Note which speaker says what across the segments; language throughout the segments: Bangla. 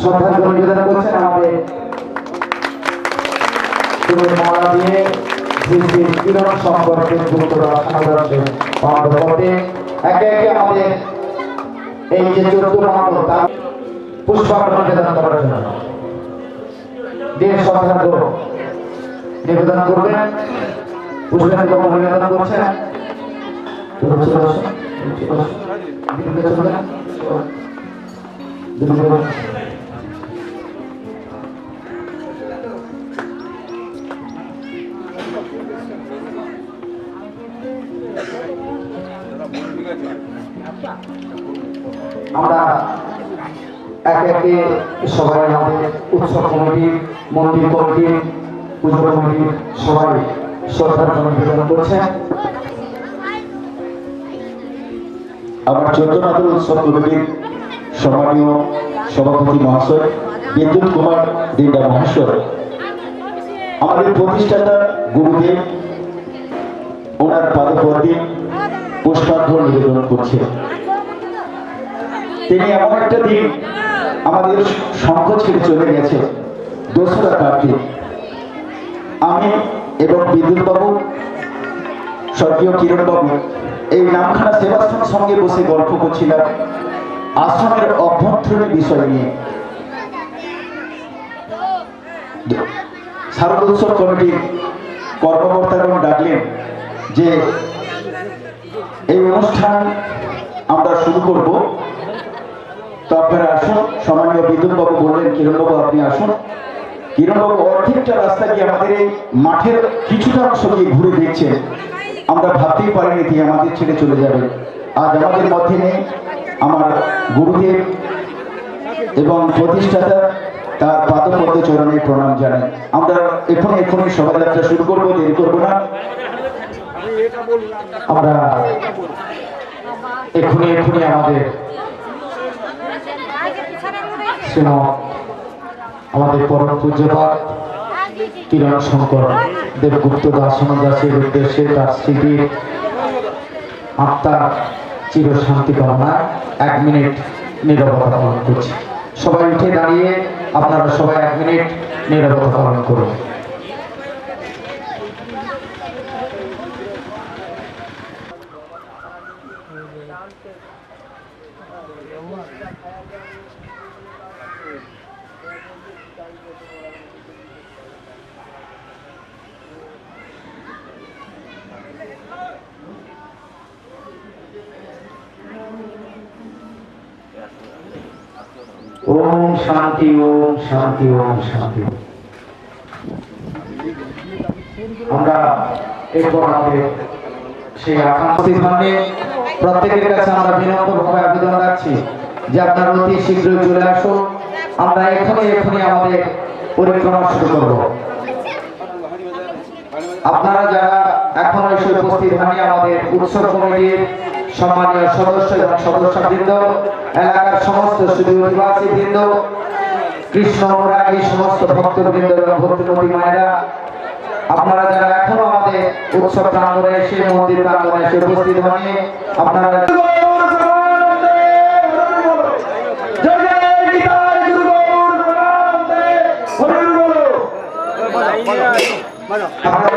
Speaker 1: শ্রদ্ধার্ঘ নিবেদন আমাদের এই যে চোদ্দ মাহাত্ম তার পুষ্পার্ঘ নিবেদন করার জন্য। দিয়ে শ্রদ্ধার্ঘ করবেন পুষ্পার্ঘ নিবেদন করছেন। আমরা একে একে সবাই আমাদের উৎসব কমিটি মন্দির কমিটি পুজো সবাই শ্রদ্ধার জন্য নিবেদন
Speaker 2: আমার চৈতন্যনাথ উৎসব কমিটির সম্মানীয় সভাপতি মহাশয়, বিদ্যুৎ কুমার দিন্দা মহাশয়। আমাদের প্রতিষ্ঠাতা গুরুদেব, ওনার পাদপদ্মে পুষ্পার্ঘ নিবেদন করছে তিনি এমন একটা দিন আমাদের শঙ্খ ছেড়ে চলে গেছে, দোসরা কার্তিক আমি এবং বিদ্যুৎ বাবু স্বর্গীয় কিরণ বাবু এই নামখানা সেবাশ্রমের সঙ্গে বসে গল্প করছিলাম। আশ্রমের অভ্যন্তরীণ বিষয় নিয়ে। শারদ উৎসব কমিটির কর্মকর্তাগণ ডাকলেন যে এই অনুষ্ঠান আমরা শুরু করব। তো আপনারা আসুন, সম্মানীয় বিদ্যুৎ বাবু বললেন, কিরণবাবু, আপনি আসুন। কিরণবাবু, অর্ধেকটা রাস্তা গিয়ে আমাদের এই মাঠের কিছুটা অংশ ঘুরে দেখছেন? আমরা ভাবতেই পারিনি তিনি আমাদের ছেড়ে চলে যাবেন আজ আমাদের মধ্যে নেই আমার গুরুদেব এবং প্রতিষ্ঠাতা তার পাদপদ্ম চরণে প্রণাম জানাই। আমরা এখন এখনই শোভাযাত্রা শুরু করব, দেরি করব না।
Speaker 1: আমরা এখনই এখনই আমাদের আমাদের পরম পূজ্যপাত কিরণ শঙ্কর, দেবগুপ্ত দাসন দাসের উদ্দেশ্যে তার স্মৃতির আত্মার চির শান্তি কামনা। এক মিনিট নিরবতা পালন করছি। সবাই উঠে দাঁড়িয়ে আপনারা সবাই এক মিনিট নিরবতা পালন করুন। ওম শান্তি ওম শান্তি ওম শান্তি। আমরা এরপর আমাদের সেই আকাঙ্ক্ষিত মানে প্রত্যেকের কাছে আমরা বিনম্রভাবে আবেদন রাখছি যে আপনারা অতি শীঘ্রই চলে আসুন। আমরা এখনই এখনই আমাদের পরিক্রমা শুরু করব। আপনারা যারা এখনও এসে উপস্থিত হয়নি আমাদের উৎসব কমিটির সম্মানীয় সদস্য এবং সদস্যবৃন্দ, এলাকার সমস্ত সুনিবাসী বৃন্দ কৃষ্ণ অনুরাগী সমস্ত ভক্তবৃন্দ এবং ভক্তি মায়েরা, আপনারা যারা এখনও আমাদের উৎসব প্রাঙ্গনে এসে, মন্দির প্রাঙ্গনে এসে উপস্থিত হননি, আপনারা আপনারা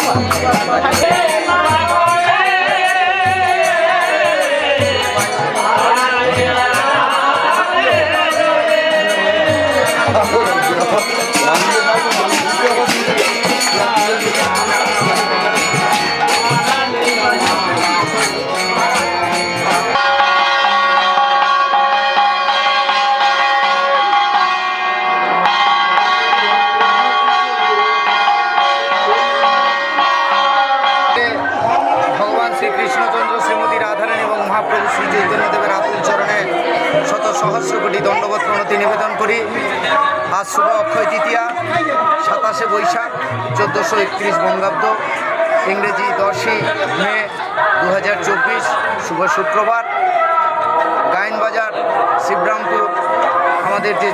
Speaker 1: Thank you. দণ্ডবত প্রণতি নিবেদন করি। আজ শুভ অক্ষয় তৃতীয়া, সাতাশে বৈশাখ, চোদ্দোশো একত্রিশ বঙ্গাব্দ। ইংরেজি দশই মে দু হাজার চব্বিশ, শুভ শুক্রবার। গায়নবাজার শিবরামপুর, আমাদের যে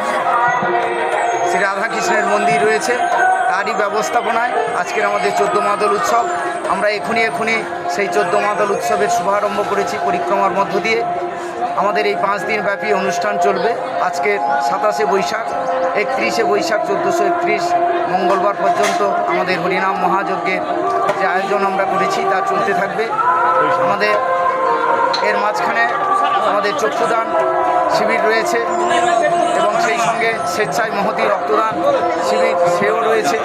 Speaker 1: শ্রী রাধাকৃষ্ণের মন্দির রয়েছে, তারই ব্যবস্থাপনায় আজকের আমাদের চোদ্দ মাদল উৎসব। আমরা এখনই এখনই সেই চোদ্দ মাদল উৎসবের শুভারম্ভ করেছি পরিক্রমার মধ্য দিয়ে। আমাদের এই পাঁচ দিন ব্যাপী অনুষ্ঠান চলবে। আজকের সাতাশে বৈশাখ, একত্রিশে বৈশাখ, চোদ্দোশো একত্রিশ, মঙ্গলবার পর্যন্ত আমাদের হরিনাম মহাযজ্ঞের যে আয়োজন আমরা করেছি, তা চলতে থাকবে। আমাদের এর মাঝখানে আমাদের চক্ষুদান শিবির রয়েছে এবং সেই সঙ্গে স্বেচ্ছায় মহতি রক্তদান শিবির, সেও রয়েছে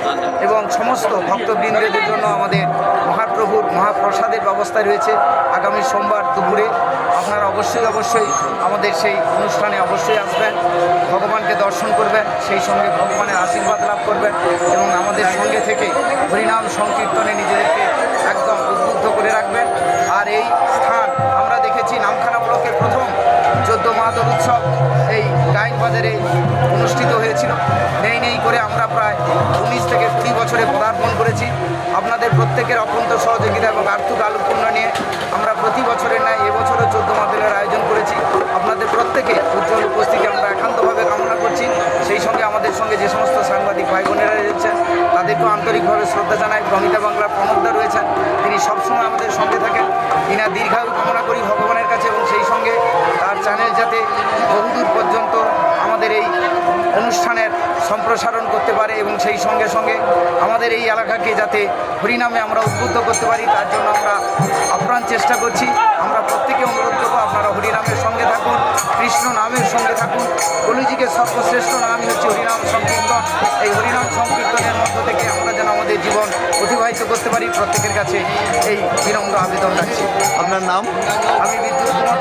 Speaker 1: এবং সমস্ত ভক্তবৃন্দদের জন্য আমাদের মহাপ্রভুর মহাপ্রসাদের ব্যবস্থা রয়েছে। আগামী সোমবার দুপুরে আপনারা অবশ্যই অবশ্যই আমাদের সেই অনুষ্ঠানে অবশ্যই আসবেন, ভগবানকে দর্শন করবেন, সেই সঙ্গে ভগবানের আশীর্বাদ লাভ করবেন এবং আমাদের সঙ্গে থেকে হরিনাম সংকীর্তনে নিজেদেরকে একদম উদ্বুদ্ধ করে রাখবেন। আর এই স্থান আমরা দেখেছি নামখানা ব্লকের প্রথম চোদ্দ মাদল উৎসব। বাজারে অনুষ্ঠিত হয়েছিল। নেই নেই করে আমরা প্রায় উনিশ থেকে কুড়ি বছরে পদার্পণ করেছি। আপনাদের প্রত্যেকের অত্যন্ত সহযোগিতা এবং আর্থিক আলোচনা নিয়ে আমরা প্রতি বছরের ন্যায় এবছরও চোদ্দ মাদলের আয়োজন করেছি। আপনাদের প্রত্যেকে উজ্জ্বল উপস্থিতি আমরা একান্তভাবে কামনা করছি। সেই সঙ্গে আমাদের সঙ্গে যে সমস্ত সাংবাদিক ভাই বোনেরা রয়েছেন, তাদেরকেও আন্তরিকভাবে শ্রদ্ধা জানাই। প্রমিতা বাংলার প্রণবদা রয়েছেন। তিনি সবসময় আমাদের সঙ্গে থাকেন। ইনার দীর্ঘায়ু কামনা করি ভগবানের কাছে এবং সেই সঙ্গে তার চ্যানেল যাতে বহুদূর পর্যন্ত আমাদের এই অনুষ্ঠানের সম্প্রসারণ করতে পারে এবং সেই সঙ্গে সঙ্গে আমাদের এই এলাকাকে যাতে হরিনামে আমরা উদ্বুদ্ধ করতে পারি তার জন্য আমরা আপ্রাণ চেষ্টা করছি। আমরা প্রত্যেকে অনুরোধ করব আপনারা হরিনামের সঙ্গে থাকুন কৃষ্ণ নামের সঙ্গে থাকুন। কলিজিকে সর্বশ্রেষ্ঠ নামই হচ্ছে হরিনাম সংকীর্তন। এই হরিনাম সংকীর্তনের মধ্য থেকে আমরা যেন আমাদের জীবন অতিবাহিত করতে পারি। প্রত্যেকের কাছে এই বিনম্র আবেদন রাখছি।
Speaker 3: আপনার নাম?
Speaker 1: আমি বিদ্যুৎ Kumar.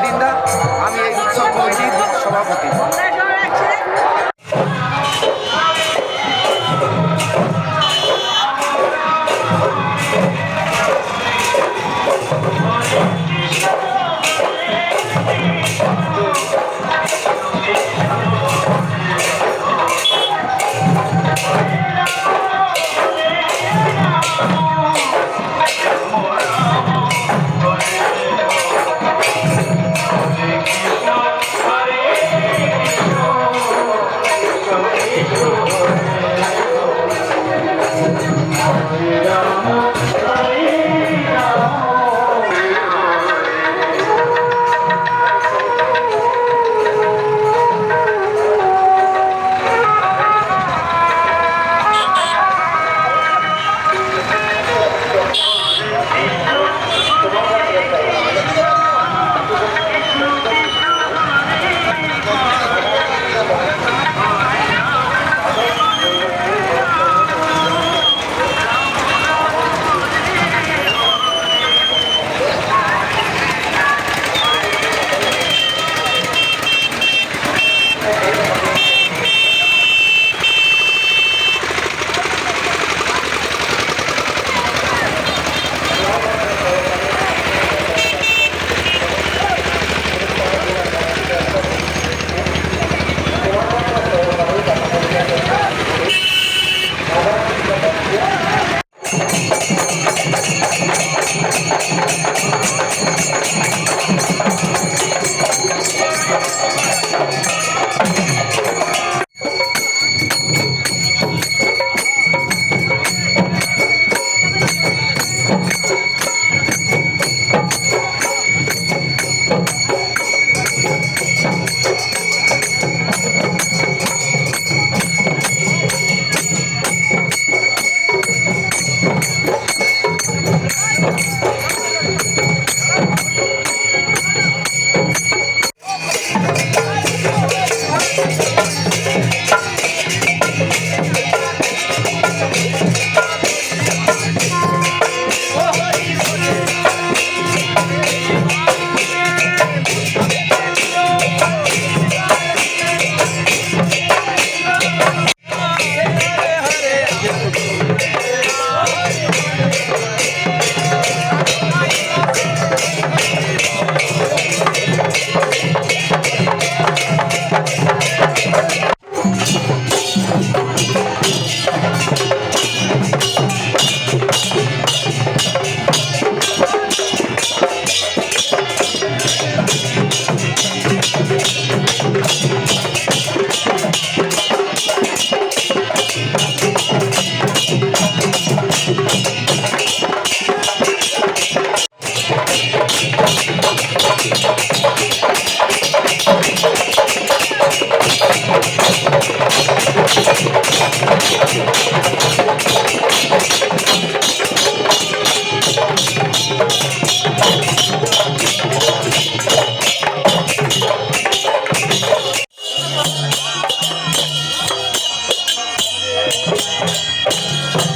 Speaker 3: Thank you.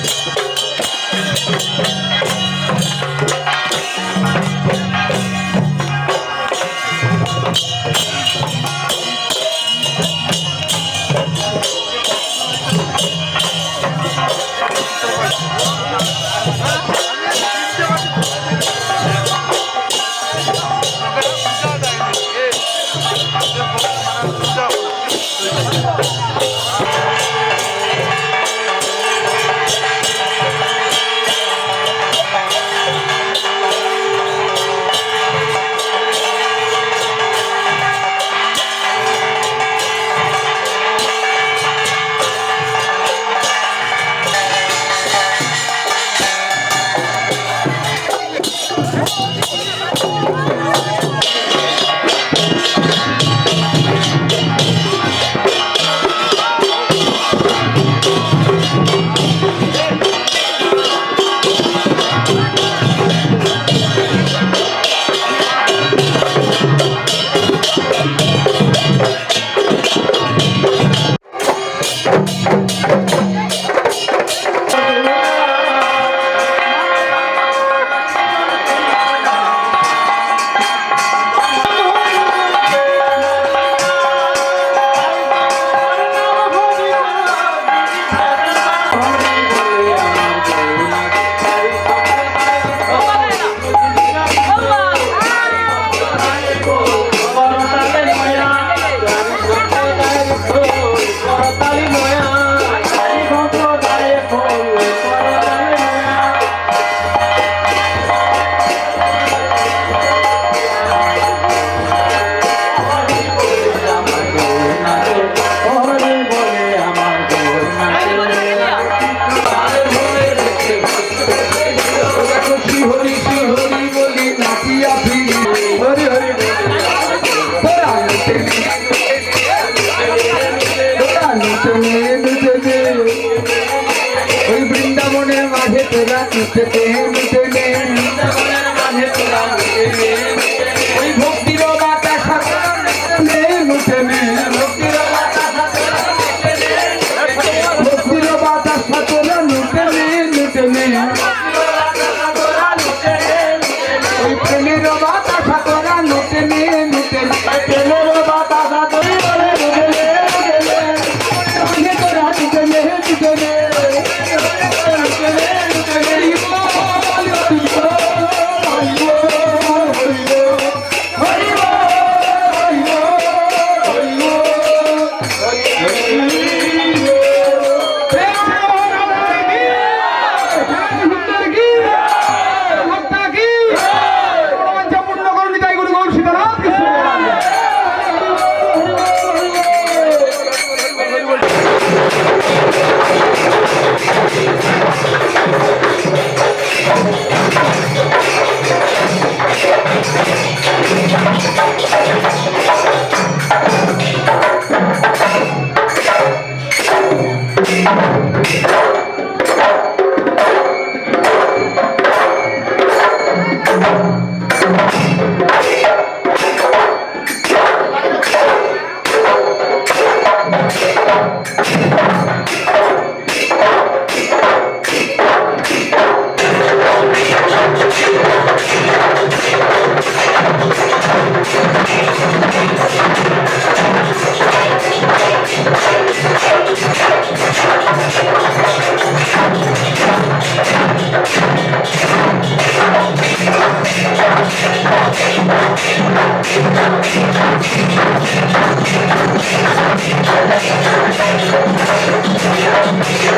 Speaker 3: Lutheran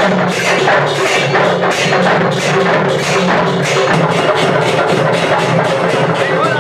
Speaker 3: Thank you.